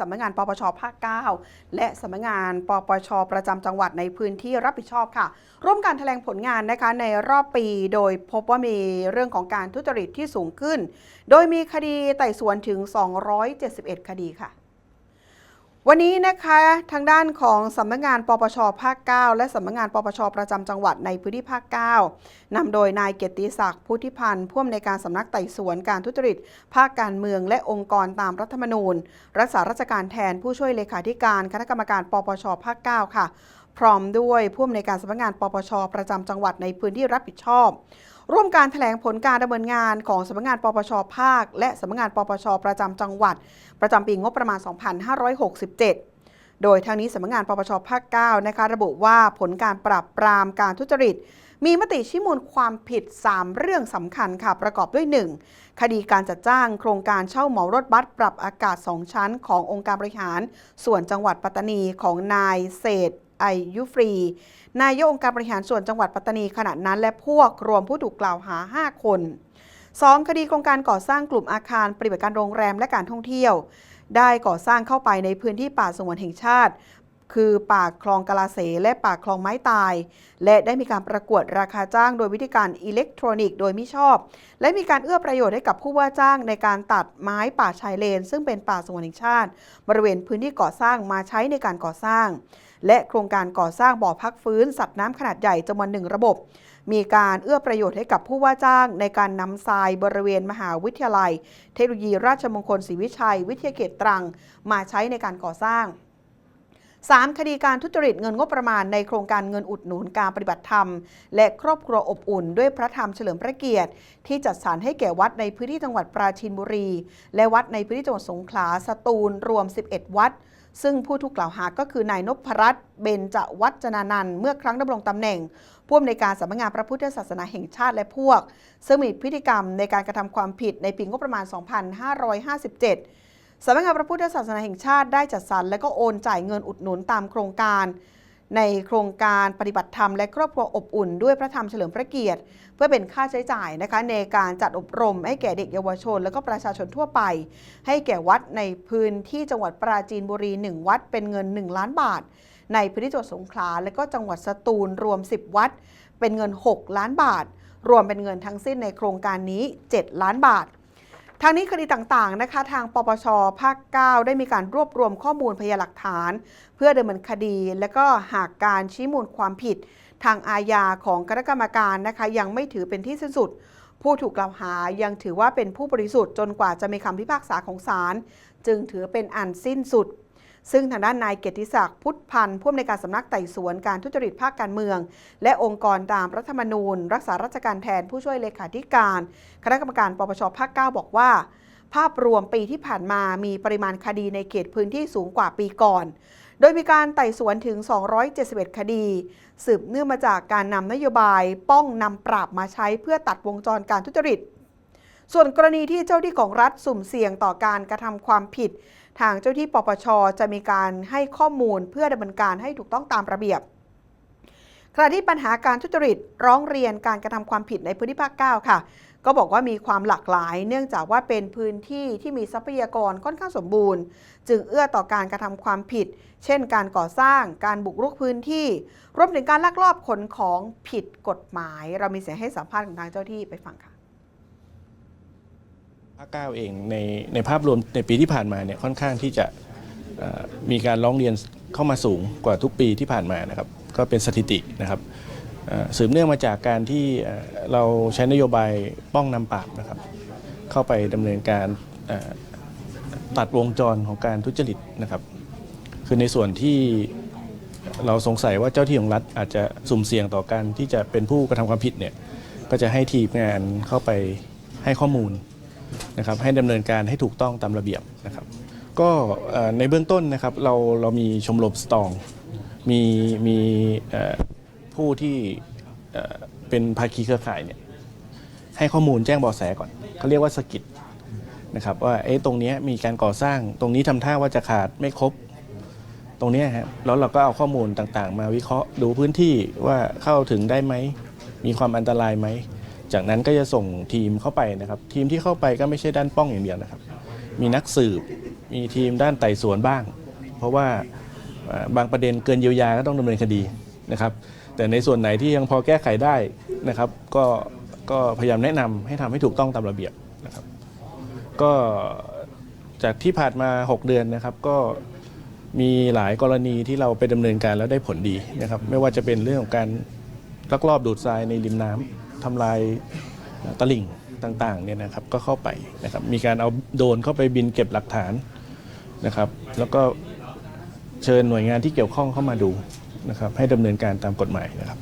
สำนักงานปปชภาค 9 และสำนักงานปปชประจำจังหวัดในพื้นที่รับผิดชอบค่ะ ร่วมการแถลงผลงานนะคะในรอบปีโดยพบว่ามีเรื่องของการทุจริตที่สูงขึ้น โดยมีคดีไต่สวนถึง 271 คดีค่ะ วันนี้นะคะทางด้านของสำนักงานปปชภาค 9 และสำนักงานปปชประจำจังหวัดในพื้นที่ภาค 9นำโดยนายเกียรติศักดิ์พุทธิพันธ์ผู้อำนวยการสำนักไต่สวนการทุจริต ภาคการเมืองและองค์กรตามรัฐธรรมนูญ รักษาราชการแทนผู้ช่วยเลขาธิการคณะกรรมการปปชภาค 9 ค่ะ พร้อมด้วยผู้อำนวยการสำนักงานปปชประจำจังหวัดในพื้นที่รับผิดชอบ ร่วมการแถลงผลการดำเนินงานของสำนักงานปปชภาค และสำนักงานปปชประจำจังหวัด ประจำปีงบประมาณ 2567 โดยทางนี้สำนักงานปปชภาค 9 นะคะระบุว่าผลการปราบปรามการทุจริต มีมติชี้มูลความผิด 3 เรื่องสำคัญค่ะประกอบด้วย 1. คดีการจัดจ้างโครงการเช่าเหมารถบัสปรับอากาศ 2 ชั้น ขององค์การบริหาร ส่วนจังหวัดปัตตานีของนายเศษ ไอยุฟรี นายกองค์การบริหารส่วนจังหวัดปัตตานีขณะนั้น และพวกรวมผู้ถูกกล่าวหา 5 คน 2. คดีโครงการก่อสร้างกลุ่มอาคารปฏิบัติการโรงแรมและการท่องเที่ยว ได้ก่อสร้างเข้าไปในพื้นที่ป่าสงวนแห่งชาติ คือป่าคลองกะลาเสและป่าคลองไม้ตาย และได้มีการประกวดราคาจ้างโดยวิธีการอิเล็กทรอนิกส์โดยมิชอบ และมีการเอื้อประโยชน์ให้กับผู้ว่าจ้างในการตัดไม้ป่าชายเลน ซึ่งเป็นป่าสงวนแห่งชาติ บริเวณพื้นที่ก่อสร้างมาใช้ในการก่อสร้าง และโครงการก่อสร้างบ่อพักฟื้น สัตว์น้ำขนาดใหญ่จำนวนหนึ่งระบบ มีการเอื้อประโยชน์ให้กับผู้ว่าจ้าง ในการนำทรายบริเวณมหาวิทยาลัย เทคโนโลยีราชมงคลศรีวิชัย วิทยาเขตตรัง มาใช้ในการก่อสร้าง 3. คดีการทุจริตเงินงบประมาณในโครงการเงินอุดหนุนการปฏิบัติธรรม และครอบครัวอบอุ่น ด้วยพระธรรมเฉลิมพระเกียรติ ที่จัดสรรให้แก่วัดในพื้นที่จังหวัดปราจีนบุรี และวัดในพื้นที่จังหวัดสงขลาสตูล รวม 11 วัดซึ่งผู้ถูกกล่าวหาก็คือนายนพรัตน์เบญจวัจนานันท์เมื่อครั้งดำรงตำแหน่งผู้อำนวยการสำนักงานพระพุทธศาสนาแห่งชาติและพวก ซึ่งมีพฤติกรรมในการกระทำความผิดในปีงบประมาณ 2557 สำนักงานพระพุทธศาสนาแห่งชาติได้จัดสรรและก็โอนจ่ายเงินอุดหนุนตามโครงการ ในโครงการปฏิบัติธรรมและครอบครัวอบอุ่น ด้วยพระธรรมเฉลิมพระเกียรติ เพื่อเป็นค่าใช้จ่ายนะคะในการจัดอบรม ให้แก่เด็กเยาวชน และก็ประชาชนทั่วไป ให้แก่วัดในพื้นที่จังหวัดปราจีนบุรี 1 วัดเป็นเงิน 1 ล้านบาท ในพื้นที่จังหวัดสงขลาและก็จังหวัดสตูลรวม 10 วัด เป็นเงิน 6 ล้านบาท รวมเป็นเงินทั้งสิ้นในโครงการนี้ 7 ล้านบาท ทางนี้คดีต่างๆนะคะ ทางปปชภาค 9 ได้มีการรวบรวมข้อมูลพยานหลักฐาน เพื่อดำเนินคดี และก็หากการชี้มูลความผิด ทางอาญาของคณะกรรมการนะคะ ยังไม่ถือเป็นที่สิ้นสุด ผู้ถูกกล่าวหายังถือว่าเป็นผู้บริสุทธิ์จนกว่าจะมีคำพิพากษาของศาลจึงถือเป็นอันสิ้นสุด ซึ่งทางด้านนายเกียรติศักดิ์พุทธพันธ์ผู้อำนวยการสำนักไต่สวนการทุจริตภาคการเมือง และองค์กรตามรัฐธรรมนูญ รักษาราชการแทนผู้ช่วยเลขาธิการ คณะกรรมการปปชภาค 9 บอกว่า ภาพรวมปีที่ผ่านมามีปริมาณคดีในเขตพื้นที่สูงกว่าปีก่อน โดยมีการไต่สวนถึง 271 คดี สืบเนื่องมาจากการนำนโยบายป้องนำปราบมาใช้เพื่อตัดวงจรการทุจริตส่วนกรณีที่เจ้าที่ของรัฐสุ่มเสี่ยงต่อการกระทำความผิดทางเจ้าที่ปปช จะมีการให้ข้อมูลเพื่อดำเนินการให้ถูกต้องตามระเบียบขณะที่ปัญหาการทุจริตร้องเรียนการกระทำความผิดในพื้นที่ภาค 9 ค่ะ ก็บอกว่ามีความหลากหลาย เนื่องจากว่าเป็นพื้นที่ที่มีทรัพยากรค่อนข้างสมบูรณ์ จึงเอื้อต่อการกระทำความผิด เช่น การก่อสร้างการบุกรุกพื้นที่ รวมถึงการลักลอบขนของผิดกฎหมาย เรามีเสียงให้สัมภาษณ์ของทางเจ้าที่ไปฟังค่ะ ภาคเก้าเองในในภาพรวมในปีที่ผ่านมาเนี่ยค่อนข้างที่จะมีการร้องเรียนเข้ามาสูงกว่าทุกปีที่ผ่านมานะครับ ก็เป็นสถิตินะครับสืบเนื่องมาจากการที่เราใช้นโยบายป้องนำปราบนะครับ เข้าไปดำเนินการตัดวงจรของการทุจริตนะครับ คือในส่วนที่เราสงสัยว่าเจ้าที่ของรัฐอาจจะสุ่มเสี่ยงต่อการที่จะเป็นผู้กระทำความผิดเนี่ยก็จะให้ทีมงานเข้าไปให้ข้อมูล นะครับให้ดำเนินการให้ถูกต้องตามระเบียบนะครับก็ในเบื้องต้นนะครับเราเรามีชมรมสตอง มีมีผู้ที่เป็นภาคีเครือข่ายเนี่ยให้ข้อมูลแจ้งเบาะแสก่อนเขาเรียกว่าสกิดนะครับว่าเอ๊ะตรงนี้มีการก่อสร้างตรงนี้ทำท่าว่าจะขาดไม่ครบตรงนี้ยฮะแล้วเราก็เอาข้อมูลต่างๆ มาวิเคราะห์ดูพื้นที่ว่าเข้าถึงได้ไหม มีความอันตรายไหม จากนั้นก็จะส่งทีมเข้าไปนะครับ ทีมที่เข้าไปก็ไม่ใช่ด้านป้องอย่างเดียวนะครับ มีนักสืบ มีทีมด้านไต่สวนบ้าง เพราะว่าบางประเด็นเกินเยียวยาก็ต้องดำเนินคดีนะครับ แต่ในส่วนไหนที่ยังพอแก้ไขได้นะครับ ก็ก็พยายามแนะนำให้ทำให้ถูกต้องตามระเบียบนะครับ ก็จากที่ผ่านมา 6 เดือนนะครับ ก็มีหลายกรณีที่เราไปดำเนินการแล้วได้ผลดีนะครับ ไม่ว่าจะเป็นเรื่องของการลักลอบดูดทรายในริมน้ำ ทำลายตลิ่งต่างๆเนี่ยนะครับก็เข้าไปนะครับมีการเอาโดรนเข้าไปบินเก็บหลักฐานนะครับ แล้วก็เชิญหน่วยงานที่เกี่ยวข้องเข้ามาดูนะครับให้ดำเนินการตามกฎหมายนะครับ